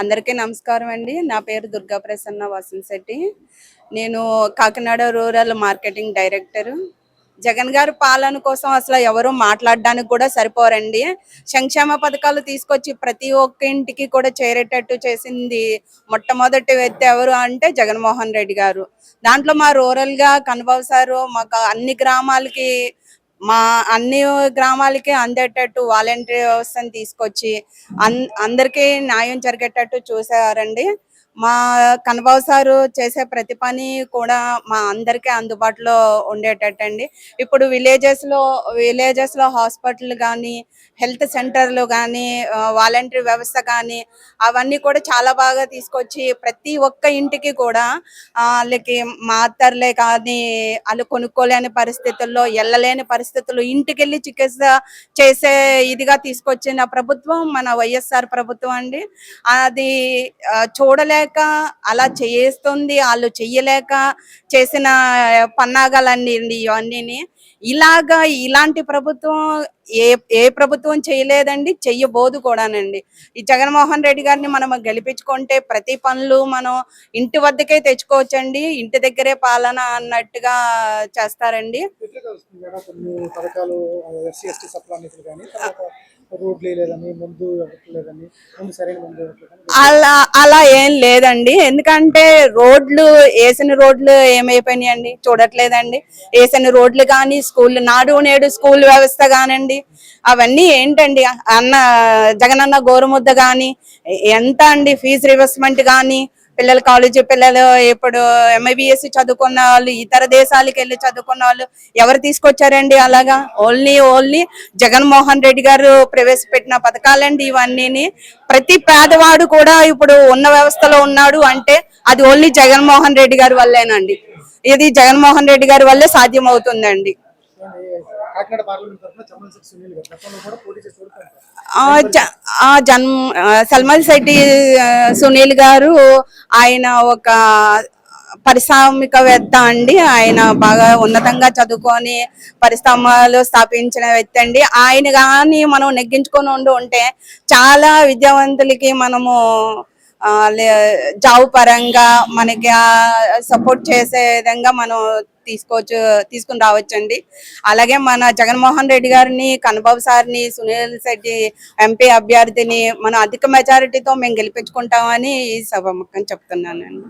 అందరికీ నమస్కారం అండి. నా పేరు దుర్గా ప్రసన్న వసంత్ శెట్టి. నేను Kakinada rural marketing director. Jagan garu పాలన కోసం అసలు ఎవరు మాట్లాడడానికి కూడా సరిపోరండి. సంక్షేమ పథకాలు తీసుకొచ్చి ప్రతి ఒక్క ఇంటికి కూడా చేరేటట్టు చేసింది మొట్టమొదటి వ్యక్తి ఎవరు అంటే జగన్మోహన్ రెడ్డి గారు. దాంట్లో మా రూరల్గా గా కనబవసారు మాకు అన్ని గ్రామాలకి మా అన్ని గ్రామాలకి అందేటట్టు వాలంటీర్ వ్యవస్థను తీసుకొచ్చి అన్ అందరికీ న్యాయం జరిగేటట్టు చూసారండి. మా కనబాబు సారు చేసే ప్రతి పని కూడా మా అందరికీ అందుబాటులో ఉండేటట్టండి. ఇప్పుడు విలేజెస్లో విలేజెస్లో హాస్పిటల్ కానీ హెల్త్ సెంటర్లు కానీ వాలంటీర్ వ్యవస్థ కానీ అవన్నీ కూడా చాలా బాగా తీసుకొచ్చి ప్రతి ఒక్క ఇంటికి కూడా వాళ్ళకి మాతర్లే కానీ వాళ్ళు కొనుక్కోలేని పరిస్థితుల్లో వెళ్ళలేని పరిస్థితి ఇంటికి వెళ్ళి చికిత్స చేసే ఇదిగా తీసుకొచ్చిన ప్రభుత్వం మన వైఎస్ఆర్ ప్రభుత్వం అండి. అది చూడలేక అలా చేస్తుంది వాళ్ళు చెయ్యలేక చేసిన పన్నాగాలన్నీ ఇవన్నీ ఇలాగా ఇలాంటి ప్రభుత్వం ఏ ఏ ప్రభుత్వం చేయలేదండి చెయ్యబోదు కూడానండి. ఈ జగన్మోహన్ రెడ్డి గారిని మనం గెలిపించుకుంటే ప్రతి పనులు మనం ఇంటి వద్దకే తెచ్చుకోవచ్చండి ఇంటి దగ్గరే పాలన అన్నట్టుగా చేస్తారండి. పథకాలు ఎస్సీ ఎస్టీ సప్లా నిధులు కానీ రోడ్లు లేదని ముందు ఇవ్వట్లేదని ముందు సరైన ముందు ఇవ్వట్లేదని అలా అలా ఏం లేదండి. ఎందుకంటే రోడ్లు వేసిన రోడ్లు ఏమైపోయినాయండి? చూడట్లేదండి. వేసిన రోడ్లు కానీ స్కూల్ నాడు నేడు స్కూల్ వ్యవస్థ కానండి. అవన్నీ ఏంటండి? అన్న జగనన్న గోరుముద్ద కానీ ఎంత అండి? ఫీజు రివర్స్మెంట్ కానీ పిల్లలు కాలేజీ పిల్లలు ఇప్పుడు ఎంఐబిఎస్ చదువుకున్న వాళ్ళు ఇతర దేశాలకు వెళ్ళి చదువుకున్న వాళ్ళు ఎవరు తీసుకొచ్చారండి అలాగా? ఓన్లీ ఓన్లీ జగన్మోహన్ రెడ్డి గారు ప్రవేశపెట్టిన పథకాలండి ఇవన్నీ ప్రతి పేదవాడు కూడా ఇప్పుడు ఉన్న వ్యవస్థలో ఉన్నాడు అంటే అది ఓన్లీ జగన్మోహన్ రెడ్డి గారి వల్లేనండి. ఇది జగన్మోహన్ రెడ్డి గారి వల్లే సాధ్యం అవుతుందండి కాకినాడ పార్లమెంట్ తరఫున సునీల్ గారు. గతంలో కూడా పోటీ చేసి ఆ జన్ సల్మాన్ శెట్టి సునీల్ గారు ఆయన ఒక పారిశ్రామికవేత్త అండి. ఆయన బాగా ఉన్నతంగా చదువుకొని పరిశ్రమలు స్థాపించిన వ్యక్తి అండి. ఆయన కానీ మనం నెగ్గించుకొని ఉండి ఉంటే చాలా విద్యావంతులకి మనము జాబ్ పరంగా మనకి సపోర్ట్ చేసే విధంగా మనం తీసుకోవచ్చు తీసుకుని రావచ్చండి. అలాగే మన జగన్మోహన్ రెడ్డి గారిని కన్నబాబు సార్ని సునీల్ శెట్టి ఎంపీ అభ్యర్థిని మనం అధిక మెజారిటీతో మేము గెలిపించుకుంటామని ఈ సభ చెప్తున్నానండి.